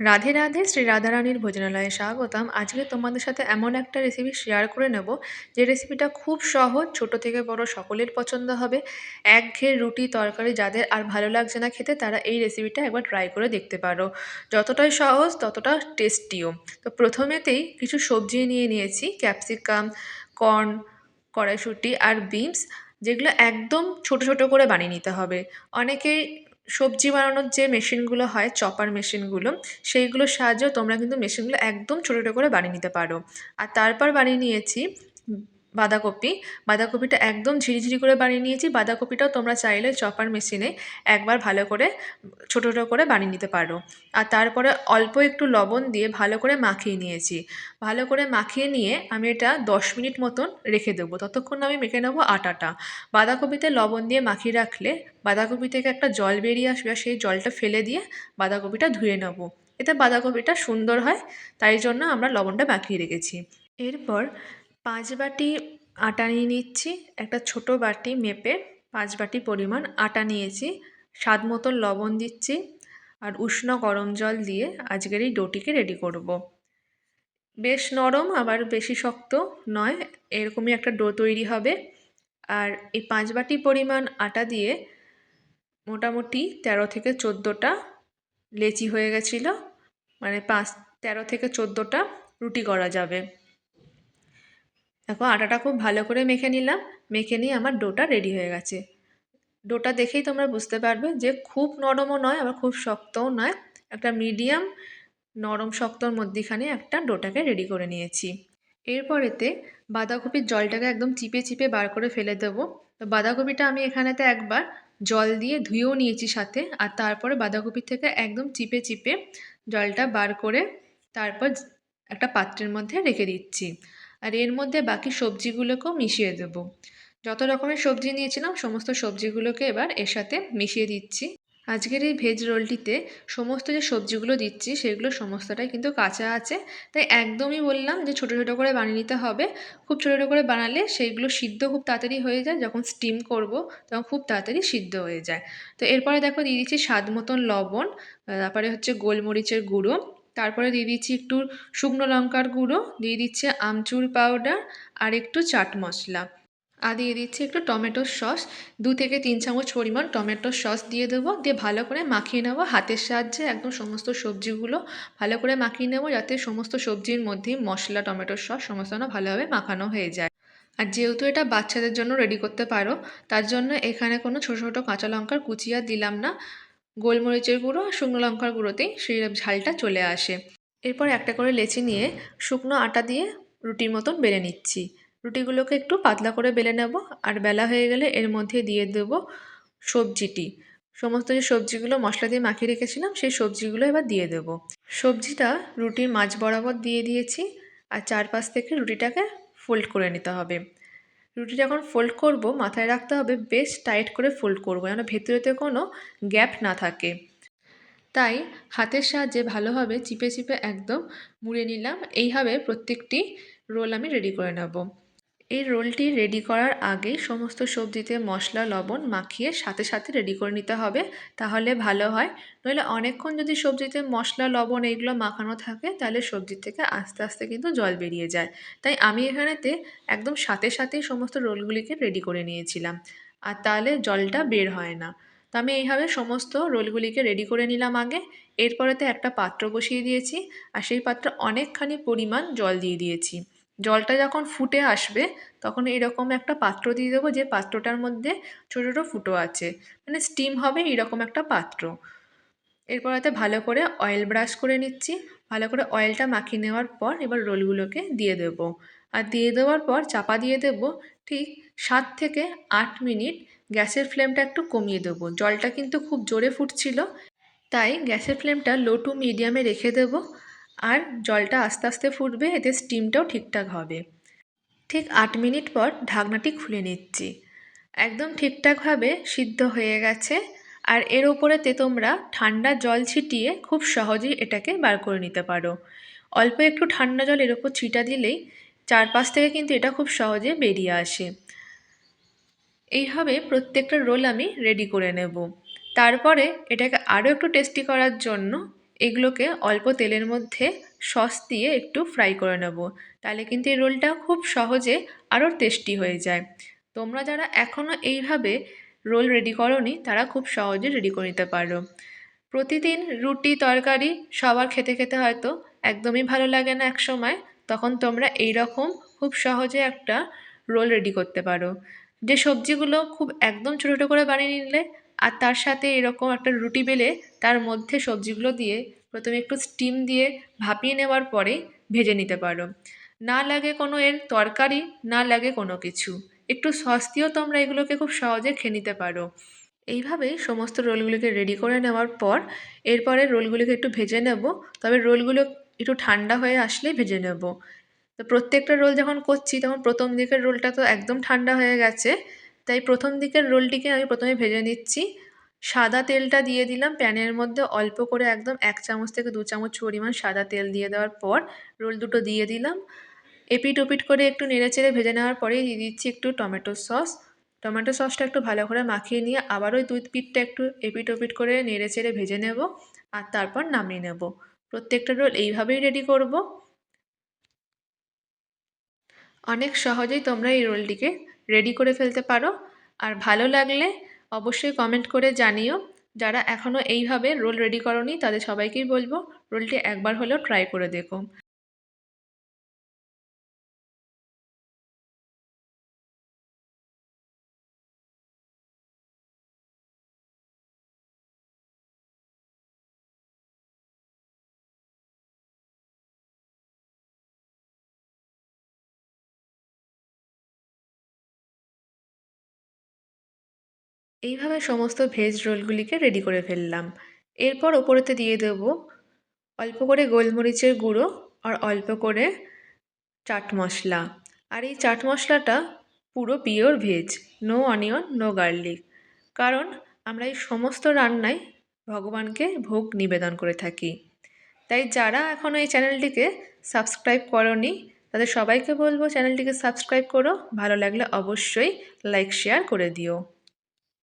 রাধে রাধে, শ্রী রাধারানীর ভোজনালয়ে স্বাগতম। আজকে তোমাদের সাথে এমন একটা রেসিপি শেয়ার করে নেব, যে রেসিপিটা খুব সহজ, ছোট থেকে বড় সকলের পছন্দ হবে। এক একঘেয়ে রুটি তরকারি যাদের আর ভালো লাগছে না খেতে, তারা এই রেসিপিটা একবার ট্রাই করে দেখতে পারো। যতটাই সহজ, ততটা টেস্টিও তো প্রথমেতেই কিছু সবজি নিয়ে নিয়েছি ক্যাপসিকাম কর্ন কড়াইশুঁটি আর বিনস যেগুলো একদম ছোট ছোট করে বানিয়ে নিতে হবে। অনেকেই সবজি বানানোর যে মেশিনগুলো হয়, চপার মেশিনগুলো সেইগুলোর সাহায্যেও তোমরা কিন্তু মেশিনগুলো একদম ছোটো ছোটো করে বানিয়ে নিতে পারো। আর তারপর বানিয়ে নিয়েছি বাঁধাকপি। বাঁধাকপিটা একদম ঝিরিঝিরি করে বানিয়ে নিয়েছি। বাঁধাকপিটাও তোমরা চাইলে চপার মেশিনে একবার ভালো করে, ছোটো ছোটো করে বানিয়ে নিতে পারো। আর তারপরে অল্প একটু লবণ দিয়ে ভালো করে মাখিয়ে নিয়েছি। ভালো করে মাখিয়ে নিয়ে আমি এটা দশ মিনিট মতন রেখে দেবো। ততক্ষণ আমি মেখে নেব আটাটা। বাঁধাকপিতে লবণ দিয়ে মাখিয়ে রাখলে বাঁধাকপি থেকে একটা জল বেরিয়ে আসবে আর সেই জলটা ফেলে দিয়ে বাঁধাকপিটা ধুয়ে নেব। এতে বাঁধাকপিটা সুন্দর হয়, তাই জন্য আমরা লবণটা মাখিয়ে রেখেছি। এরপর পাঁচ বাটি আটা নিয়ে নিচ্ছি, একটা ছোট বাটি মেপে পাঁচ বাটি পরিমাণ আটা নিয়েছি, স্বাদ মতো লবণ দিচ্ছি আর উষ্ণ গরম জল দিয়ে আজকের এই ডোটিকে রেডি করব। বেশ নরম আবার বেশি শক্ত নয়, এরকমই একটা ডো তৈরি হবে আর এই পাঁচ বাটি পরিমাণ আটা দিয়ে মোটামুটি তেরো থেকে চোদ্দোটা লেচি হয়ে গেছিল মানে পাঁচ, তেরো থেকে চোদ্দোটা রুটি করা যাবে দেখো, আটাটা খুব ভালো করে মেখে নিলাম। মেখে নিয়ে আমার ডোটা রেডি হয়ে গেছে। ডোটা দেখেই তোমরা বুঝতে পারবে যে খুব নরমও নয়, আবার খুব শক্তও নয়। একটা মিডিয়াম নরম শক্তর মধ্যিখানে একটা ডোটাকে রেডি করে নিয়েছি। এরপরেতে বাঁধাকপির জলটাকে একদম চিপে চিপে বার করে ফেলে দেবো। তো বাঁধাকপিটা আমি এখানেতে একবার জল দিয়ে ধুয়েও নিয়েছি সাথে, আর তারপরে বাঁধাকপির থেকে একদম চিপে চিপে জলটা বার করে তারপর একটা পাত্রের মধ্যে রেখে দিচ্ছি। আর এর মধ্যে বাকি সবজিগুলোকেও মিশিয়ে দেবো। যত রকমের সবজি নিয়েছিলাম, সমস্ত সবজিগুলোকে এবার এর সাথে মিশিয়ে দিচ্ছি। আজকের এই ভেজ রোলটিতে সমস্ত যে সবজিগুলো দিচ্ছি, সেগুলো সমস্তটাই কিন্তু কাঁচা আছে। তাই একদমই বললাম যে ছোটো ছোটো করে বানিয়ে নিতে হবে। খুব ছোটো ছোটো করে বানালে সেইগুলো সিদ্ধ খুব তাড়াতাড়ি হয়ে যায়। যখন স্টিম করব, তখন খুব তাড়াতাড়ি সিদ্ধ হয়ে যায়। তো এরপরে দেখো দিয়ে দিচ্ছি স্বাদ মতন লবণ তারপরে হচ্ছে গোলমরিচের গুঁড়ো তারপরে দিয়ে দিচ্ছি একটু শুকনো লঙ্কার গুঁড়ো, দিয়ে দিচ্ছে আমচুর পাউডার আর একটু চাট মশলা। আর দিয়ে দিচ্ছি একটু টমেটোর সস, দু থেকে তিন চামচ পরিমাণ টমেটোর সস দিয়ে দেবো, দিয়ে ভালো করে মাখিয়ে নেব হাতের সাহায্যে একদম সমস্ত সবজিগুলো ভালো করে মাখিয়ে নেব যাতে সমস্ত সবজির মধ্যেই মশলা টমেটোর সস সমস্ত ভালোভাবে মাখানো হয়ে যায়। আর যেহেতু এটা বাচ্চাদের জন্য রেডি করতে পারো, তার জন্য এখানে কোনো ছোটো ছোটো কাঁচা লঙ্কার কুচি আর দিলাম না। গোলমরিচের গুঁড়ো আর শুকনো লঙ্কার গুঁড়োতেই সেই ঝালটা চলে আসে। এরপর একটা করে লেচি নিয়ে শুকনো আটা দিয়ে রুটির মতন বেলে নিচ্ছি। রুটিগুলোকে একটু পাতলা করে বেলে নেব আর বেলা হয়ে গেলে এর মধ্যে দিয়ে দেব সবজিটি। সমস্ত যে সবজিগুলো মশলা দিয়ে মাখিয়ে রেখেছিলাম, সেই সবজিগুলো এবার দিয়ে দেব। সবজিটা রুটির মাঝ বরাবর দিয়ে দিয়েছি আর চারপাশ থেকে রুটিটাকে ফোল্ড করে নিতে হবে। রুটি যখন ফোল্ড করব, মাথায় রাখতে হবে বেশ টাইট করে ফোল্ড করব, যেন ভেতরেতে কোনো গ্যাপ না থাকে। তাই হাতের সাহায্যে ভালোভাবে চিপে চিপে একদম মুড়ে নিলাম। এইভাবে প্রত্যেকটি রোল আমি রেডি করে নেব। এই রোলটি রেডি করার আগেই সমস্ত সবজিতে মশলা, লবণ মাখিয়ে সাথে সাথে রেডি করে নিতে হবে, তাহলে ভালো হয়। নইলে অনেকক্ষণ যদি সবজিতে মশলা, লবণ এইগুলো মাখানো থাকে, তাহলে সবজির থেকে আস্তে আস্তে কিন্তু জল বেরিয়ে যায়। তাই আমি এখানেতে একদম সাথে সাথেই সমস্ত রোলগুলিকে রেডি করে নিয়েছিলাম। আর তাহলে জলটা বের হয় না। তো আমি এইভাবে সমস্ত রোলগুলিকে রেডি করে নিলাম আগে। এরপরেতে একটা পাত্র বসিয়ে দিয়েছি। আর সেই পাত্রে অনেকখানি পরিমাণ জল দিয়ে দিয়েছি। জলটা যখন ফুটে আসবে, তখন এরকম একটা পাত্র দিয়ে দেবো যে পাত্রটার মধ্যে ছোটো ছোটো ফুটো আছে। মানে স্টিম হবে এইরকম একটা পাত্র। এরপর এতে ভালো করে অয়েল ব্রাশ করে নিচ্ছি। ভালো করে অয়েলটা মাখিয়ে নেওয়ার পর এবার রোলগুলোকে দিয়ে দেব। আর দিয়ে দেওয়ার পর চাপা দিয়ে দেব ঠিক সাত থেকে আট মিনিট। গ্যাসের ফ্লেমটা একটু কমিয়ে দেবো। জলটা কিন্তু খুব জোরে ফুটছিল। তাই গ্যাসের ফ্লেমটা লো টু মিডিয়ামে রেখে দেবো। আর জলটা আস্তে আস্তে ফুটবে, এতে স্টিমটাও ঠিকঠাক হবে। ঠিক আট মিনিট পর ঢাকনাটি খুলে নিচ্ছি। একদম ঠিকঠাকভাবে সিদ্ধ হয়ে গেছে, আর এর ওপরেতে তোমরা ঠান্ডা জল ছিটিয়ে খুব সহজেই এটাকে বার করে নিতে পারো। অল্প একটু ঠান্ডা জল এর ওপর ছিটা দিলেই চারপাশ থেকে কিন্তু এটা খুব সহজে বেরিয়ে আসে। এইভাবে প্রত্যেকটা রোল আমি রেডি করে নেব। তারপরে এটাকে আরও একটু টেস্টি করার জন্য এগুলোকে অল্প তেলের মধ্যে সস দিয়ে একটু ফ্রাই করে নেব। তাহলে কিন্তু এই রোলটা খুব সহজে আরও টেস্টি হয়ে যায়। তোমরা যারা এখনও এইভাবে রোল রেডি করনি, তারা খুব সহজে রেডি করে নিতে পারো। প্রতিদিন রুটি, তরকারি সবার খেতে খেতে হয়তো একদমই ভালো লাগে না এক সময় তখন তোমরা এই রকম খুব সহজে একটা রোল রেডি করতে পারো। যে সবজিগুলো খুব একদম ছোটো ছোটো করে বানিয়ে নিলে আর তার সাথে এরকম একটা রুটি বেলে তার মধ্যে সবজিগুলো দিয়ে প্রথমে একটু স্টিম দিয়ে ভাপিয়ে নেওয়ার পরে ভেজে নিতে পারো। না লাগে কোনো এর তরকারি, না লাগে কোনো কিছু। একটু সস দিয়েও তোমরা এগুলোকে খুব সহজে খেয়ে নিতে পারো। এইভাবেই সমস্ত রোলগুলিকে রেডি করে নেওয়ার পর এরপরে রোলগুলিকে একটু ভেজে নেব। তবে রোলগুলো একটু ঠান্ডা হয়ে আসলেই ভেজে নেব। তো প্রত্যেকটা রোল যখন করছি তখন প্রথম দিকের রোলটা তো একদম ঠান্ডা হয়ে গেছে। তাই প্রথম দিকের রোলটিকে আমি প্রথমে ভেজে নিচ্ছি। সাদা তেলটা দিয়ে দিলাম প্যানের মধ্যে অল্প করে একদম এক চামচ থেকে দু চামচ পরিমাণ সাদা তেল দিয়ে দেওয়ার পর রোল দুটো দিয়ে দিলাম। এপিট ওপিট করে একটু নেড়েচেড়ে ভেজে নেওয়ার পরেই দিয়ে দিচ্ছি একটু টমেটো সস। টমেটো সসটা একটু ভালো করে মাখিয়ে নিয়ে আবার ওই দুধ পিঠটা একটু এপিট ওপিট করে নেড়ে চেড়ে ভেজে নেব আর তারপর নামিয়ে নেব। প্রত্যেকটা রোল এইভাবেই রেডি করব। অনেক সহজেই তোমরা এই রোলটিকে রেডি করে ফেলতে পারো। আর ভালো লাগলে অবশ্যই কমেন্ট করে জানিও। যারা এখনও এইভাবে রোল রেডি করনি, তাদের সবাইকেই বলব রোলটি একবার হলেও ট্রাই করে দেখো। এইভাবে সমস্ত ভেজ রোলগুলিকে রেডি করে ফেললাম। এরপর ওপরেতে দিয়ে দেব অল্প করে গোলমরিচের গুঁড়ো আর অল্প করে চাট মশলা। আর এই চাট মশলাটা পুরো pure veg no onion no garlic কারণ আমরা এই সমস্ত রান্নায় ভগবানকে ভোগ নিবেদন করে থাকি। তাই যারা এখনও এই চ্যানেলটিকে সাবস্ক্রাইব করনি, তাদের সবাইকে বলব চ্যানেলটিকে সাবস্ক্রাইব করো। ভালো লাগলে অবশ্যই লাইক শেয়ার করে দিও।